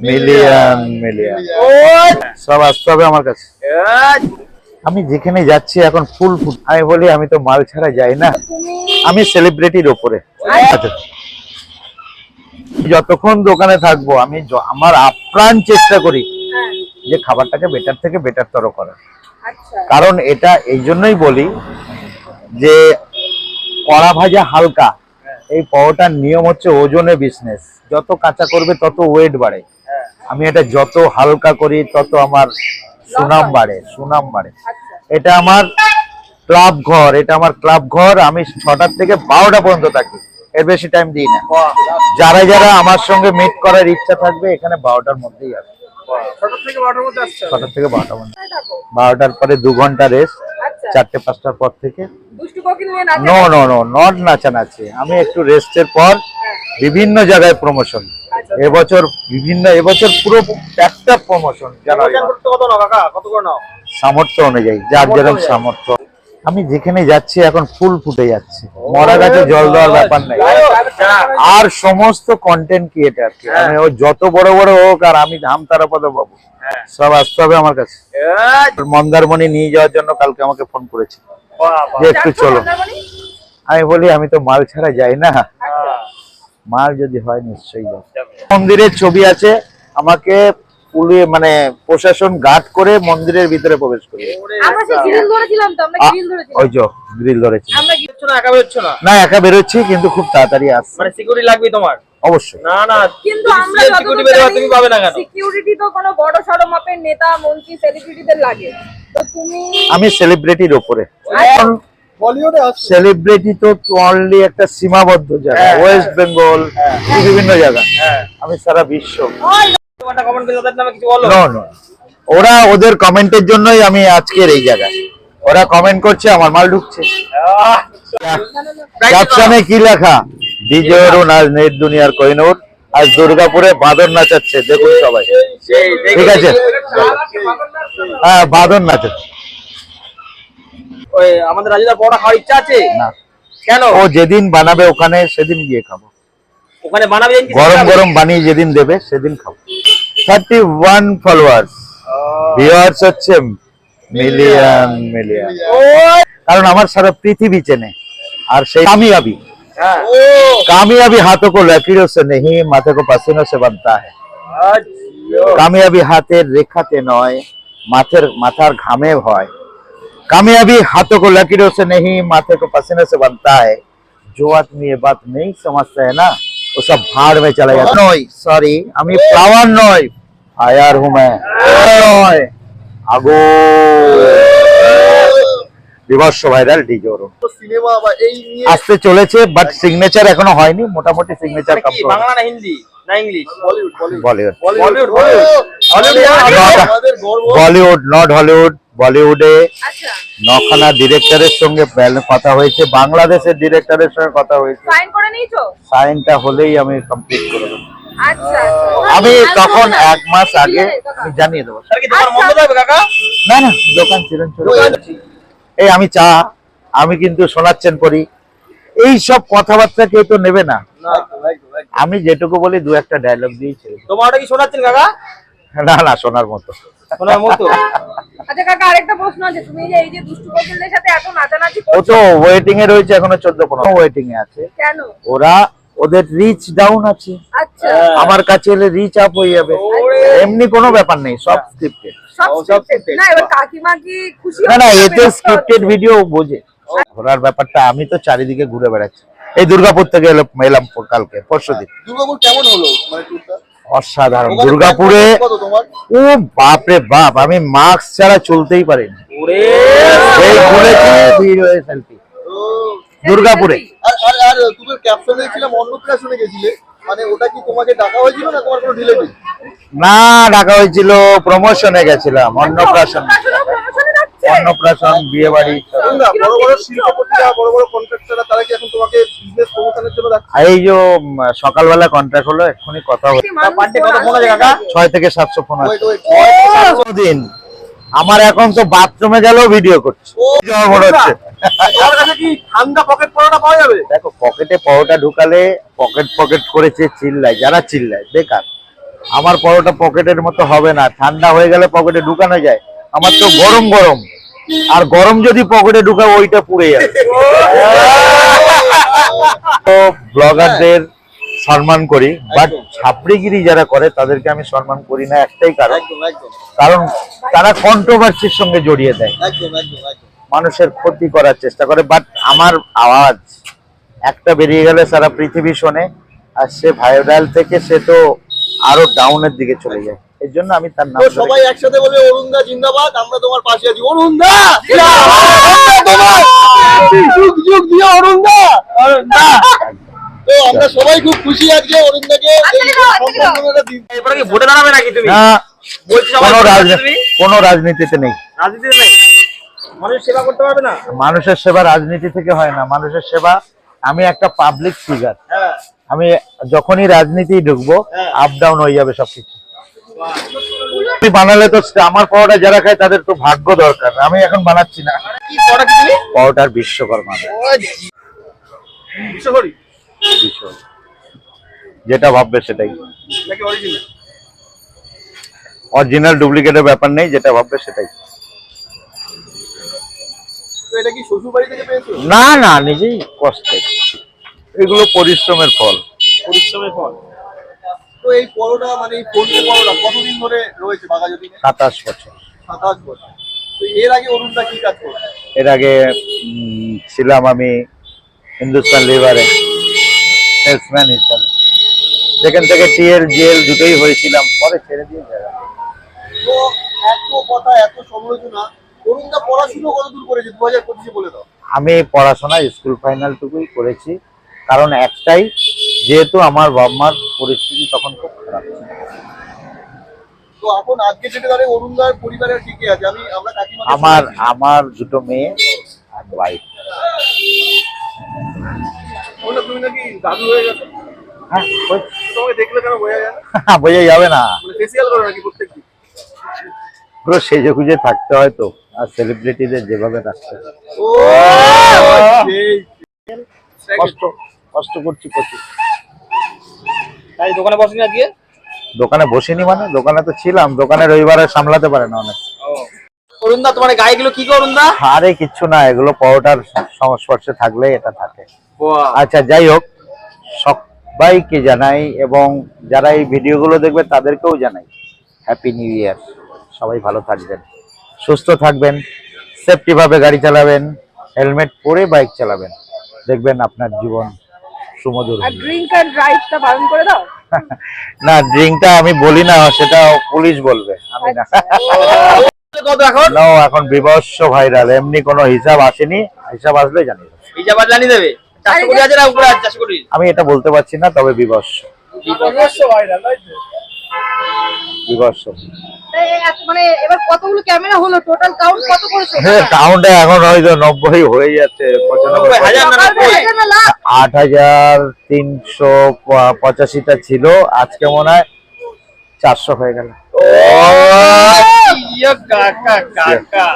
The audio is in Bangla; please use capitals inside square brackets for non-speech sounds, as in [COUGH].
মিলিয়ন মিলিয়ন সব আসতে হবে আমার কাছে। আমি যেখানে যাচ্ছি এখন ফুল ফুল আমি বলি আমি তো মাল ছাড়া যাই না। আমি সেলিব্রিটির ওপরে। যতক্ষণ দোকানে থাকব আমি আমার আপ্রাণ চেষ্টা করি যে খাবারটাকে বেটার থেকে বেটার তর করা আচ্ছা। কারণ এটা এই জন্যই বলি যে কড়া ভাজা হালকা এই পাওয়াটার নিয়ম হচ্ছে ওজনে বিজনেস যত কাঁচা করবে তত ওয়েট বাড়ে। আমি এটা যত হালকা করি তত আমার সুনাম বাড়ে সুনাম বাড়ে। আচ্ছা। এটা আমার ক্লাব ঘর এটা আমার ক্লাব ঘর আমি ছটার থেকে বারোটা পর্যন্ত থাকি। এর বেশি টাইম দিই না। যারা যারা আমার সঙ্গে মিট করার ইচ্ছা থাকবে এখানে বারোটার মধ্যেই আসবে। ছটার থেকে বারোটা পর্যন্ত বারোটার পরে দু ঘণ্টা রেস্ট আচ্ছা। চারটে পাঁচটার পর থেকে। নো নো নো নট নাচানাচি। আমি একটু রেস্টের পর বিভিন্ন জায়গায় প্রমোশন এবছর বিভিন্ন এবছর পুরো একটা প্রমোশন জানুয়ারি প্রমোশন করতে কত নাও কাকা? কত করে নাও? সামর্থ্য অনুযায়ী যার যেরকম সামর্থ্য। আমি যেখানে যাচ্ছি এখন ফুল ফুটে যাচ্ছে। মরা গাছে জল দেওয়ার ব্যাপার নাই। আর সমস্ত কন্টেন্ট ক্রিয়েটার মানে ও যত বড় বড় হোক আর আমি ধাম তারাপদ বাবু। সব আসতে হবে আমার কাছে। মন্দারমণি নিয়ে যাওয়ার জন্য কালকে আমাকে ফোন করেছে যে একটু চলো। আমি বলি আমি তো মাল ছাড়া যাই না। মাল যদি হয় নিশ্চয়ই মন্দিরের ছবি আছে আমাকে পুলিশ মানে প্রশাসন গার্ড করে মন্দিরের ভিতরে প্রবেশ করি ওই যে গ্রিল ধরেছি। না? একা বেরোচ্ছ কিন্তু খুব তাড়াতাড়ি আসছে। মানে সিকিউরিটি লাগবে তোমার? অবশ্যই। না না কিন্তু আমরা তুমি পাবে না কেন? সিকিউরিটি তো কোনো বড় সড়ো মাপের নেতা মন্ত্রী সেলিব্রিটিদের লাগে। তো তুমি আমি সেলিব্রিটির ওপরে। আচ্ছা। সেলিব্রিটি তো অনলি একটা সীমাবদ্ধ জায়গা। হ্যাঁ, ওয়েস্ট বেঙ্গল বিভিন্ন জায়গা। হ্যাঁ। আমি সারা বিশ্ব। ওরা ওদের কমেন্টের জন্যই আমি আজকের এই জায়গায়। ওরা কমেন্ট করছে আমার মাল ঢুকছে। ক্যাপশনে কি লেখা? বিজয়রুন আজ নেট দুনিয়ার কোহিনুর আজ দুর্গাপুরে বাদর নাচাচ্ছে। দেখুন সবাই। ঠিক আছে? হ্যাঁ বাদর নাচাচ্ছে। আমাদের রাজুদার পরোটা খাওয়ার ইচ্ছা আছে না কেন ও যেদিন বানাবে ওখানে সেদিন গিয়ে খাবো ওখানে বানাবে জানি কি গরম সেটা? গরম বানিয়ে যেদিন দেবে সেদিন খাবো থার্টি ওয়ান ফলোয়ার্স ভিউয়ার্স হচ্ছে মিলিয়ন মিলিয়ন ওই, কারণ আমার সারা পৃথিবী চেনে আর সেই कामयाबी হ্যাঁ कामयाबी हाथों को लकीरों से नहीं माथे को पसीनों से बनता है আচ্ছা। কামিয়াবি হাতের রেখাতে নয় মাথের মাথার ঘামে হয় कामयाबी हाथों को लकीरों से नहीं माथे को पसीने से बनता है जो आदमी ये बात नहीं समझता है ना वो सब भाड़ में चला जाता নয় সরি আমি ফ্লাওয়ার নয় ফায়ার হুঁ मैं নয় আগুন বিভৎস ভাইরাল ডিজোরো সিনেমা বা এই নিয়ে আসতে চলেছে বাট সিগনেচার এখনো হয়নি মোটামুটি সিগনেচার মানে কি বাংলা না হিন্দি না English Bollywood Bollywood Bollywood Bollywood Bollywood আমাদের বলিউড। আমাদের গর্ব। বলিউড নট হলিউড বলিউডে আচ্ছা। নখানা ডিরেক্টরের সঙ্গে কথা হয়েছে বাংলাদেশের ডিরেক্টরের সঙ্গে কথা হয়েছে। সাইন করে নিয়েছো? সাইনটা হলেই আমি কমপ্লিট করে দেবো। আচ্ছা। আমি আচ্ছা, তখন। এক মাস আগে। আমি জানিয়ে দেবো। না না দোকান ছিলেন এই আমি চা আমি কিন্তু শোনাচ্ছেন করি এই সব কথাবার্তা কেউ তো নেবে না। আমি যেটুকু বলি দু একটা ডায়লগ দিই। তোমার কি শোনাচ্ছেন কাকা? না না শোনার মতো। শোনার মতো? আচ্ছা কাকা আরেকটা প্রশ্ন আছে। তুমি যে এই যে দুষ্টু কোকিলদের সাথে এত নাচানাচি ও তো ওয়েটিং এ রয়েছে এখনও ওয়েটিং এ আছে। কেন? ওরা ওদের রিচ ডাউন আছে। আচ্ছা। আমার কাছে এলে রিচ আপ হয়ে যাবে। এমনি কোনো ব্যাপার নেই সব স্ক্রিপ্টেড সব। না এবার কাকিমা কি খুশি না না এতে স্ক্রিপ্টেড ভিডিও বোঝে। ঘোরার ব্যাপারটা আমি তো চারিদিকে ঘুরে বেড়াচ্ছি। এই দুর্গাপুর থেকে এলো এলাম কালকে পরশু দিন দুর্গাপুর কেমন হলো? মানে অসাধারণ। দুর্গাপুরে ও বাপরে বাপ আমি মাস্ক ছাড়া চলতেই পারিনি। হয়ে সেলফি দুর্গাপুরে। আর আর আর তুমি ক্যাপশনে ছিলাম অন্নপ্রাশনে গেছিলে। মানে ওটা কি তোমাকে ডাকা হয়েছিল না তোমার কোনো না ডাকা হয়েছিল প্রমোশনে গেছিলাম অন্নপ্রাশন? অন্নপ্রাশন বিয়ে বাড়ি না বড় বড় শিল্পপতিরা বড় বড় কন্ট্রাক্টররা তারা কি এখন তোমাকে বিজনেস প্রমোশনের জন্য এই যে সকালবেলা কন্ট্রাক্ট হলো এক্ষুনি কথা হলো পার ডে কত ফোন আছে কাকা। ছয় থেকে সাতশো ফোন আছে। ওয়েট ওয়েট সাতশো দিন আমার এখন তো বাথরুমে গেলেও ভিডিও করছে। জল মনে হচ্ছে। তোমার কাছে কি ঠান্ডা পকেট পরোটা পাওয়া যাবে? দেখো পকেটে পরোটা ঢুকালে পকেট পকেট করেছে চিল্লায় যারা চিল্লায় বেকার। আমার পরোটা পকেটের মতো হবে না। ঠান্ডা হয়ে গেলে পকেটে ঢুকানো যায়। আমার তো গরম গরম। আর গরম যদি পকেটে ঢুকাও ওইটা পুড়ে যাবে। তো ব্লগারদের সম্মান করি বাট ছাপড়িগিরি যারা করে তাদেরকে আমি সম্মান করি না একটাই কারণ কারণ তারা কন্ট্রোভার্সির সঙ্গে জড়িয়ে দেয় মানুষের ক্ষতি করার চেষ্টা করে বাট আমার আওয়াজ একটা বেরিয়ে গেলে সারা পৃথিবী শোনে আর সে ভাইরাল থেকে সে তো আরও ডাউনের দিকে চলে যায় এর জন্য আমি তার নাম সবাই একসাথে বলবে অরুণদা জিন্দাবাদ আমরা তোমার পাশে আছি অরুণদা যুগ যুগ দিয়ে অরুণদা আমরা সবাই খুব খুশি আজকে অরুণদাকে। এরপরে কি ভোটে দাঁড়াবে নাকি তুমি? না বলছি সবাই কোনো রাজনীতি? কোনো রাজনীতিতে নেই। রাজনীতিতে নেই? মানুষ সেবা করতে পারবে না? মানুষের সেবা রাজনীতি থেকে হয় না। মানুষের সেবা আমি একটা পাবলিক ফিগার হ্যাঁ। আমি যখনই রাজনীতি ঢুকবো হ্যাঁ। আপ ডাউন হয়ে যাবে সবকিছু। বানালে তো আমার পরোটা যারা খায় তাদের তো ভাগ্য দরকার। আমি এখন বানাচ্ছি না। কি পড়া কি তুমি? পরোটার বিশ্বকর্মা। বিশ্বহরি যেটা ভাববে সেটাই। অরিজিনাল ডুপ্লিকেটের ব্যাপার নেই যেটা ভাববে সেটাই। না না নিজেই কষ্টে এগুলো পরিশ্রমের ফল। পরিশ্রমের ফল। তো এই পরোটা মানে এই ফোনপে পরোটা কতদিন ধরে রয়েছে সাতাশ বছর। সাতাশ বছর। তো এর আগে অরুণদা কি কাজ করতো? এর আগে ছিলাম আমি হিন্দুস্তান লিভারে সেলসম্যান হিসাবে। সেখান থেকে টিএল জিএল দুটোই হয়েছিলাম পরে ছেড়ে দিয়ে তো এত কথা এত সমালোচনা পড়াশুনো কতদূর করেছে? দু হাজার পঁচিশে বলে দাও। আমি পড়াশোনা স্কুল ফাইনালটুকুই করেছি কারণ একটাই যেহেতু আমার বাবা মার পরিস্থিতি তখন খুব খারাপ ছিল। তো এখন আজকে যেটা দাঁড়িয়ে অরুণদার পরিবারের টিকে আছে? আমি আমরা কাকিমা আমার আমার দুটো মেয়ে আর ওয়াইফ তুমি নাকি দাদু হয়ে গেছো? হ্যাঁ তোমাকে দেখলে কেন বোঝা যায় না? [LAUGHS] বোঝা যাবে না। মানে ফেসিয়াল করো নাকি প্রত্যেকদিন? পুরো সেজে গুজে থাকতে হয় তো আর সেলিব্রিটিদের যেভাবে রাখতে কষ্ট কষ্ট করছি প্রচুর। তাই দোকানে বসেনি আজকে? দোকানে বসিনি মানে দোকানে তো ছিলাম দোকানে রবিবারে সামলাতে পারে না অনেক। অরুণদা তোমার এই গায়ে গুলো কি গো অরুণদা? আরে কিচ্ছু না এগুলো পরোটার সংস্পর্শে থাকলে এটা থাকে। আচ্ছা যাই হোক সবাইকে জানাই এবং যারা এই ভিডিওগুলো দেখবে তাদেরকেও জানাই। হ্যাপি নিউ ইয়ার সবাই ভালো থাকবেন সুস্থ থাকবেন সেফটি ভাবে গাড়ি চালাবেন হেলমেট পরে বাইক চালাবেন। দেখবেন আপনার জীবন সুমধুর ড্রিঙ্ক অ্যান্ড ড্রাইভটা বারণ করে দাও। [LAUGHS] না ড্রিঙ্কটা আমি বলি না সেটা পুলিশ বলবে। আমি না। [LAUGHS] কত এখন? নাও এখন বিভৎস ভাইরাল এমনি কোনো হিসাব আসেনি। হিসাব আসলে জানি দেবে। আমি এটা বলতে পারছি না তবে বিভৎস বিভৎস মানে এবার কতগুলো ক্যামেরা হলো? টোটাল কাউন্ট কত করেছ? হ্যাঁ কাউন্টে এখন হয়তো হয়ে যাচ্ছে ছিল আজকে মনে হয় চারশো হয়ে গেল। ও ইয়া কাকা কাকা